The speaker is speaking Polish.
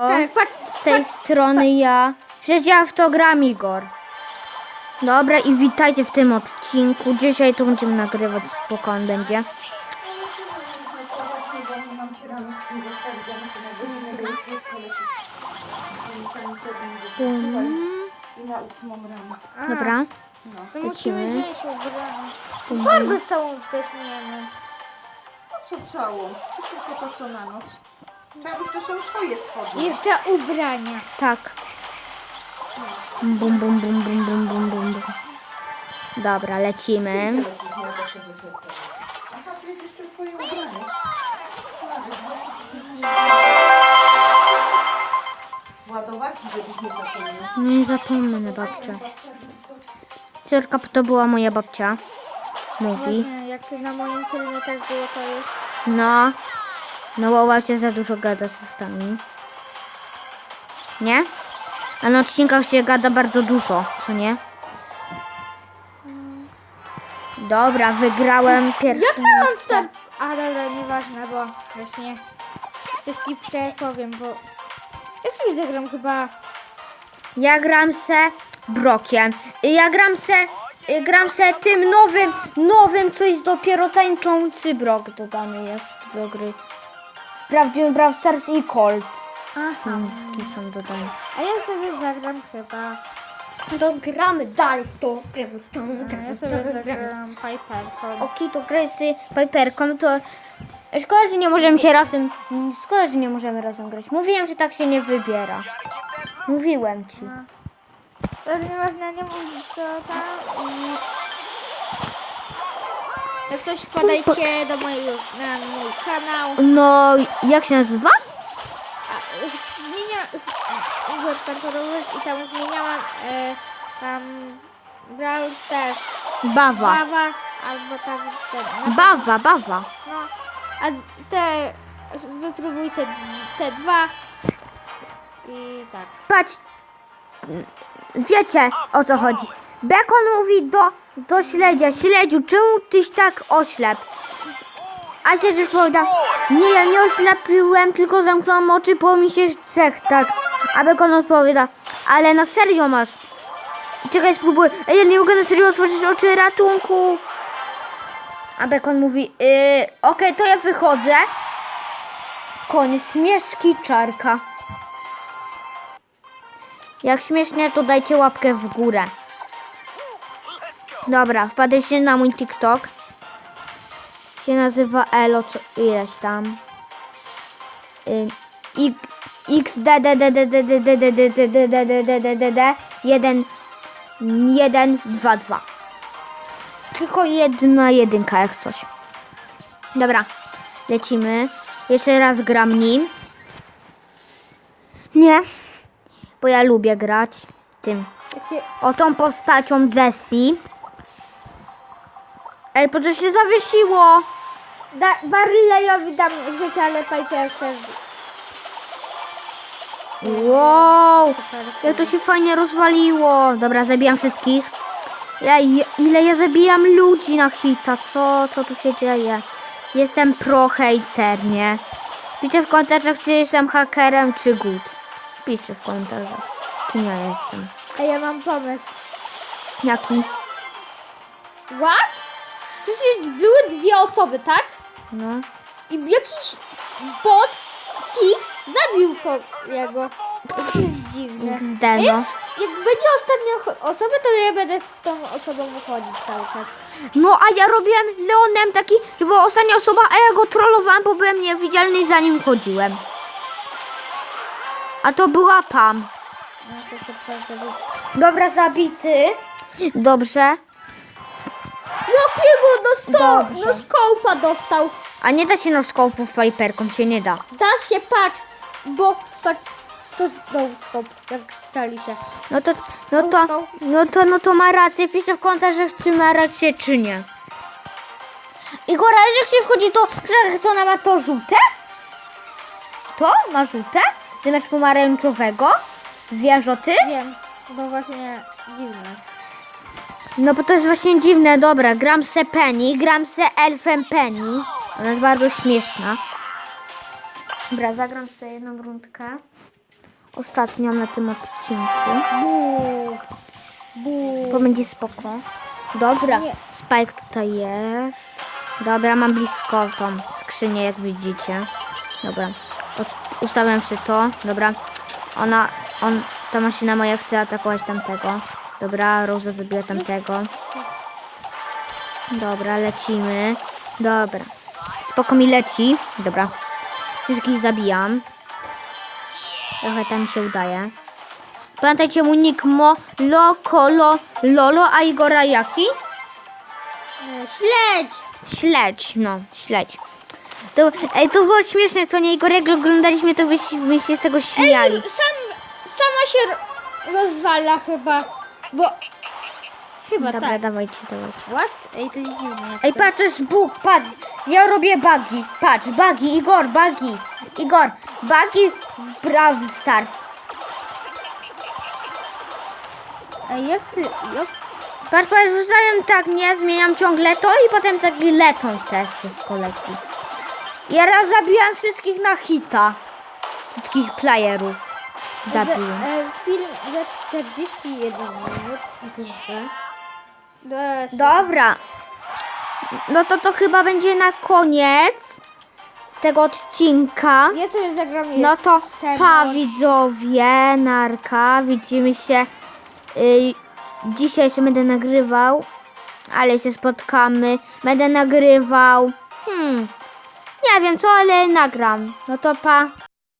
O, Tak, patrz, z tej strony ja. Przecież ja w to gram Igor. Dobra i witajcie w tym odcinku. Dzisiaj to będziemy nagrywać, spokojnie będzie. I na ósmą rano. A, Dobra. To musimy lecimy. ubranie. Torbę całą weźmiemy. Po co całą? To tylko to co na noc. Czegoś to są twoje spodnie. Jeszcze ubrania. Tak. Bum, bum, bum, bum, bum, bum, bum, bum. Dobra, lecimy. Aha, to jest jeszcze twoje ubranie. Ładowarki, żebyś nie zapomniał. No nie zapomnę, babcia. Córka to była moja babcia. Mówi. Właśnie, jak na moim filmie tak było, to jest. No. No babcia za dużo gada z ustami. Nie? A na odcinkach się gada bardzo dużo, co nie? Dobra, wygrałem pierwszy Jak mam miejsce. star... A dobra, nieważne, bo właśnie coś ci powiem, bo ja sobie zagram chyba Ja gram se Brokiem. Ja gram se, gram se tym nowym, nowym, co jest dopiero tańczący Brok dodany jest do gry. Sprawdziłem Brawl Stars i Colt. Aha. Chiński są dodane. A ja sobie zagram chyba. To gramy dalej w to, gramy w to, A ja sobie zagram Piperką. Oki, to graj z Piperką, to... Szkoda, że nie możemy się razem... Szkoda, że nie możemy razem grać. Mówiłem, że tak się nie wybiera. Mówiłem ci. To nieważne, nie mówić co tam i... Jak coś wpadajcie do mojego, na mój kanał. No, jak się nazywa? A, zmienia Igor Kantorowicz i tam zmieniałam e, tam Brawl Stars Bawa. Bawa albo tam ten, Bawa, bawa. no a te wypróbujcie te dwa i tak. Patrz, wiecie o co chodzi. Bekon mówi do, do śledzia, śledziu, czemu tyś tak oślep? A śledziu powiada, nie, ja nie oślepiłem, tylko zamknąłem oczy, bo mi się chce tak. A Bekon odpowiada, ale na serio masz. Czekaj, spróbuję. Ej, ja nie mogę na serio otworzyć oczy, ratunku. A Bekon mówi, yy, okej, to ja wychodzę. Koniec, śmieszki, czarka. Jak śmiesznie, to dajcie łapkę w górę. Dobra, wpadajcie na mój TikTok. Się nazywa Elo, co ileś tam. X D Ej, po co się zawiesiło. Da Barleyowi dam życie, ale Piper też. Wow, jak to się fajnie rozwaliło. Dobra, zabijam wszystkich. Ja, ile ja zabijam ludzi na hita, co, co tu się dzieje? Jestem pro hater, nie? Piszcie w komentarzach, czy jestem hakerem, czy good. Piszcie w komentarzach, kim ja jestem. A ja mam pomysł. Jaki? What? Przecież były dwie osoby, tak? No. I jakiś bot Tik zabił jego. To jest dziwne. No. Jest, jak będzie ostatnia osoba, to ja będę z tą osobą wychodzić cały czas. No, a ja robiłem Leonem taki, że była ostatnia osoba, a ja go trollowałem, bo byłem niewidzialny zanim chodziłem. A to była Pam. No to. Dobra, zabity. Dobrze. Jakiego dostał? Dobrze. No skołpa dostał. A nie da się no skopów Piperką, się nie da. Da się, patrz, bo patrz, to no skop, jak strzeli się. No to, no to, no to, no to ma rację. Piszcie w komentarzach, czy ma rację, czy nie. Igora, jak się wchodzi, to, to ona ma to żółte? To ma żółte? Masz pomarańczowego? Wieżoty? Wiem, bo właśnie dziwne. No bo to jest właśnie dziwne, dobra, gram se Penny, gram se Elfem Penny. Ona jest bardzo śmieszna. Dobra, zagram sobie jedną rundkę. ostatnią na tym odcinku. Bu. Bu. Bo będzie spoko. Dobra, Nie. Spike tutaj jest. Dobra, mam blisko tą skrzynię, jak widzicie. Dobra, Od, ustawiam sobie to. Dobra, ona, on, ta maszyna moja chce atakować tamtego. Dobra, Rosa zabija tamtego. Dobra, lecimy. Dobra, spoko mi leci. Dobra, wszystkich zabijam. Trochę tam się udaje. Pamiętajcie mój nick Mo, Lo, Kolo, Lolo, a Igora jaki? E, Śledź. Śledź, no, śledź. To, ej, to było śmieszne, co nie, Igor, jak oglądaliśmy, to byśmy się z tego śmiali. Sam, sama się ro- rozwala chyba, bo... Chyba Dobra, tak. dawajcie, dawajcie. What? Ej, to jest dziwne. Ej, patrz, to jest Bóg, patrz, ja robię bugi, patrz, bugi, Igor, bugi, Igor, bugi w Brawl Stars. Ej, jak ty... Jak... Patrz, patrz, wrzucają tak, nie, zmieniam ciągle to i potem tak lecą też wszystko leci. Ja raz zabiłam wszystkich na hita, wszystkich playerów zabiłem. E, film za 41 minut. Dobra. No to to chyba będzie na koniec tego odcinka. Ja sobie zagram jest No to ten pa widzowie, narka, widzimy się. Y, dzisiaj jeszcze będę nagrywał, ale się spotkamy. Będę nagrywał. Hmm, nie wiem co, ale nagram. No to pa.